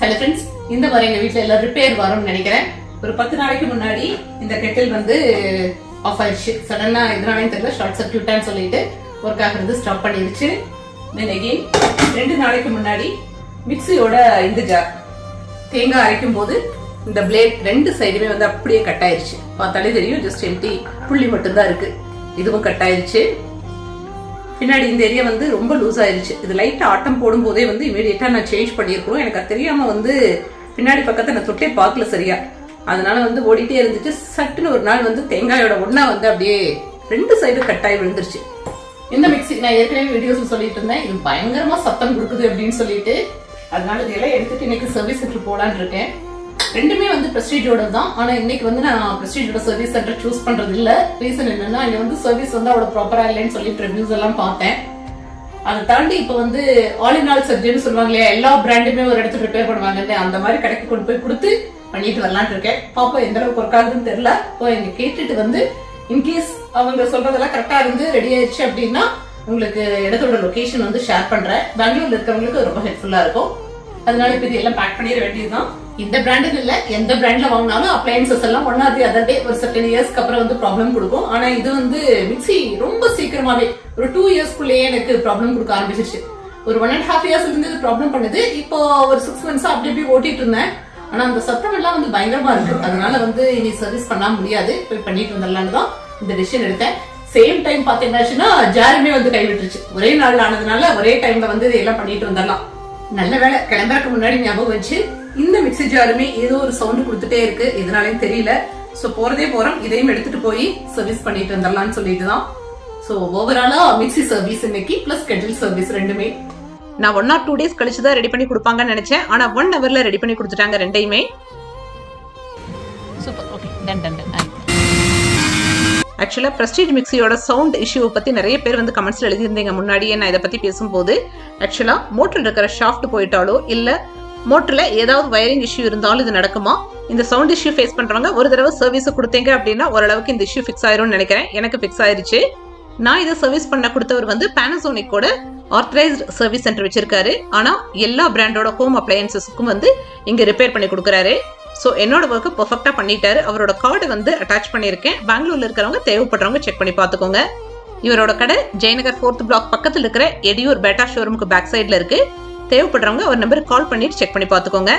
Hello friends இந்த மாதிரி எங்க வீட்டில் எல்லாம் ரிப்பேர் வரும்னு நினைக்கிறேன். ஒரு பத்து நாளைக்கு முன்னாடி இந்த கெட்டில் வந்து uh, ஆஃப் ஆயிடுச்சு. சடனா எதனாலே தெரியல ஷார்ட் சர்க்கியூட்டான்னு சொல்லிட்டு ஒர்க் ஆகிறது ஸ்டாப் பண்ணிருச்சு. தென் ரெண்டு நாளைக்கு முன்னாடி மிக்சியோட இந்த ஜார் தேங்காய் அரைக்கும் போது இந்த பிளேட் ரெண்டு சைடுமே வந்து அப்படியே கட் ஆயிருச்சு. பார்த்தாலே தெரியும் ஜஸ்ட் எம்டி புள்ளி மட்டும்தான் இருக்கு. இதுவும் கட் ஆயிருச்சு. பின்னாடி இந்த ஏரியா வந்து ரொம்ப லூஸ் ஆயிருச்சு. இது லைட்டாக ஆட்டம் போடும்போதே வந்து இமீடியட்டா நான் சேஞ்ச் பண்ணியிருக்கணும். எனக்கு அது தெரியாம வந்து பின்னாடி பக்கத்தை நான் தொட்டே பார்க்கல சரியா. அதனால வந்து ஓடிட்டே இருந்துச்சு. சட்டுன்னு ஒரு நாள் வந்து தேங்காயோட ஒன்றா வந்து அப்படியே ரெண்டு சைடும் கட்டாயி விழுந்துருச்சு. இந்த மிக்ஸி நான் ஏற்கனவே வீடியோஸ் சொல்லிட்டு இருந்தேன். இது பயங்கரமா சத்தம் கொடுக்குது அப்படின்னு சொல்லிட்டு. அதனால இதெல்லாம் எடுத்துட்டு இன்னைக்கு சர்வீஸ் சென்டர் போலான்னு இருக்கேன். ரெண்டுமே வந்து ப்ரெஸ்டீஜோட தான் ஆனால் இன்னைக்கு வந்து நான் ப்ரெஸ்டீஜோட சர்வீஸ் சென்டர் சூஸ் பண்ணுறது இல்லை ரீசன் என்னன்னா இங்கே வந்து சர்வீஸ் வந்து அவ்வளோ ப்ராப்பராக இல்லைன்னு சொல்லிட்டு ரிவ்யூஸ் எல்லாம் பார்த்தேன். அதை தாண்டி இப்போ வந்து ஆல் இன் ஆல் சர்ஜரின்னு சொல்லுவாங்க இல்லையா எல்லா பிராண்டுமே ஒரு இடத்துல ரிப்பேர் பண்ணுவாங்கன்னு அந்த மாதிரி கடைக்கு கொண்டு போய் கொடுத்து பண்ணிட்டு வரலான்னு இருக்கேன். பாப்பா எந்த அளவுக்கு ஒர்க் ஆகுதுன்னு தெரியல. இப்போ எங்க கேட்டுட்டு வந்து இன்கேஸ் அவங்க சொல்றதெல்லாம் கரெக்டா இருந்து ரெடி ஆயிடுச்சு அப்படின்னா உங்களுக்கு இடத்தோட லொகேஷன் வந்து ஷேர் பண்றேன். பெங்களூர்ல இருக்கிறவங்களுக்கு ரொம்ப ஹெல்ப்ஃபுல்லா இருக்கும். அதனால இப்போ இது எல்லாம் பேக் பண்ணிட வேண்டியதுதான். இந்த பிராண்டுன்னு இல்ல எந்த பிராண்ட்ல வாங்கினாலும் அப்ளையன்சஸ் எல்லாம் ஒன்னாது அதர் டே ஒரு செகண்ட் இயர்ஸ்க்கு அப்புறம் வந்து ப்ராப்ளம் கொடுக்கும். ஆனா இது வந்து மிக்ஸி ரொம்ப சீக்கிரமாவே ஒரு டூ இயர்ஸ்க்குள்ளேயே எனக்கு ப்ராப்ளம் கொடுக்க ஆரம்பிச்சிருச்சு. ஒரு ஒன் அண்ட் ஹாஃப் இயர்ஸ் இருந்து இது ப்ராப்ளம் பண்ணுது. இப்போ ஒரு சிக்ஸ் மந்த்ஸா அப்படி அப்படி ஓட்டிட்டு இருந்தேன். ஆனா அந்த சத்தம் எல்லாம் வந்து பயங்கரமா இருக்கு. அதனால வந்து இனி சர்வீஸ் பண்ண முடியாது. போய் பண்ணிட்டு வந்துடலான்னு தான் இந்த டிசிஷன் எடுத்தேன். சேம் டைம் பாத்தீங்கன்னா ஜாருமே வந்து கைவிட்டுருச்சு. ஒரே நாள் ஆனதுனால ஒரே டைம்ல வந்து இதெல்லாம் பண்ணிட்டு வந்துடலாம். நல்ல வேலை கிளம்புறதுக்கு முன்னாடி ஞாபகம் வச்சு இந்த மிக்ஸி ஜாருமே ஏதோ ஒரு சவுண்ட் கொடுத்துட்டே இருக்கு. எதனாலையும் தெரியல. சோ போறதே போறோம். இதையும் எடுத்துட்டு போய் சர்வீஸ் பண்ணிட்டு வந்துடலாம்னு சொல்லிட்டு தான் சோ ஓவராலா மிக்ஸி சர்வீஸ் இன்னைக்கு பிளஸ் கெட்டில் சர்வீஸ் ரெண்டுமே. நான் ஒன் ஆர் டூ டேஸ் கழிச்சு தான் ரெடி பண்ணி கொடுப்பாங்கன்னு நினைச்சேன். ஆனா ஒன் ஹவர்ல ரெடி பண்ணி கொடுத்துட்டாங்க ரெண்டையுமே. Super okay done done done ஆக்சுவலாக ப்ரெஸ்டீஜ் மிக்ஸியோட சவுண்ட் இஷ்யூவை பற்றி நிறைய பேர் வந்து கமெண்ட்ஸில் எழுதியிருந்தீங்க முன்னாடியே. நான் இதை பற்றி பேசும்போது ஆக்சுவலாக மோட்டரில் இருக்கிற ஷாஃப்ட் போயிட்டாலோ இல்லை மோட்டரில் ஏதாவது வயரிங் இஷ்யூ இருந்தாலும் இது நடக்குமா? இந்த சவுண்ட் இஷ்யூ ஃபேஸ் பண்ணுறவங்க ஒரு தடவை சர்வீஸ் கொடுத்தீங்க அப்படின்னா ஓரளவுக்கு இந்த இஷ்யூ ஃபிக்ஸ் ஆயிரும்னு நினைக்கிறேன். எனக்கு ஃபிக்ஸ் ஆயிருச்சு. நான் இதை சர்வீஸ் பண்ண கொடுத்தவர் வந்து பேனசோனிக்கோட ஆர்த்தரைஸ்ட் சர்வீஸ் சென்டர் வச்சிருக்காரு. ஆனால் எல்லா பிராண்டோட ஹோம் அப்ளையன்சஸ்க்கும் வந்து இங்கே ரிப்பேர் பண்ணி கொடுக்குறாரு. ஸோ என்னோட ஒர்க்கு பர்ஃபெக்டாக பண்ணிட்டாரு. அவரோட கார்டு வந்து அட்டாச் பண்ணியிருக்கேன். பெங்களூர்ல இருக்கிறவங்க தேவைப்படுறவங்க செக் பண்ணி பார்த்துக்கோங்க. இவரோட கடை ஜெயநகர் ஃபோர்த் பிளாக் பக்கத்தில் இருக்கிற எடியூர் பேட்டா ஷோரூமுக்கு பேக் சைடில் இருக்கு. தேவைப்படுறவங்க அவர் நம்பருக்கு கால் பண்ணிட்டு செக் பண்ணி பார்த்துக்கோங்க.